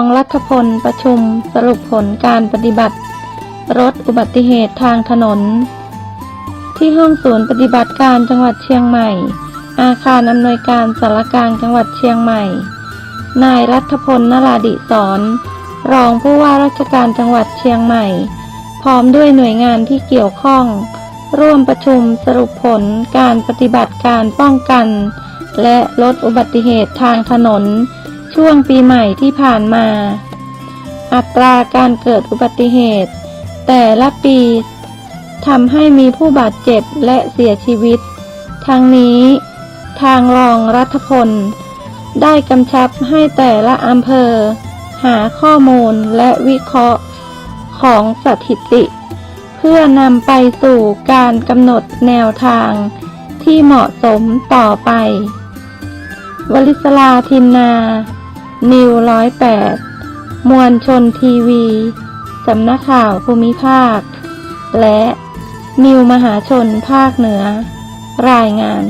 องรัฐพลประชุมสรุปผลการปฏิบัติ รถอุบัติเหตุทางถนน ที่ห้องศูนย์ปฏิบัติการจังหวัดเชียงใหม่ อาคารอำนวยการสารกลางจังหวัดเชียงใหม่ นายรัฐพลนราดิศรรองผู้ว่าราชการจังหวัดเชียงใหม่ พร้อมด้วยหน่วยงานที่เกี่ยวข้อง ร่วมประชุมสรุปผลการปฏิบัติการป้องกัน และลดอุบัติเหตุทางถนน ช่วงปีใหม่ที่ผ่านมา อัตราการเกิดอุบัติเหตุ แต่ละปีทำให้มีผู้บาดเจ็บและเสียชีวิต ทั้งนี้ ทางรองรัฐพล ได้กำชับให้แต่ละอำเภอ หาข้อมูลและวิเคราะห์ของสถิติ เพื่อนำไปสู่การกำหนดแนวทางที่เหมาะสมต่อไป วลิศลาทินนา นิวร้อยแปดมวลชนทีวี สำนักข่าวภูมิภาค และนิวมหาชนภาคเหนือ รายงาน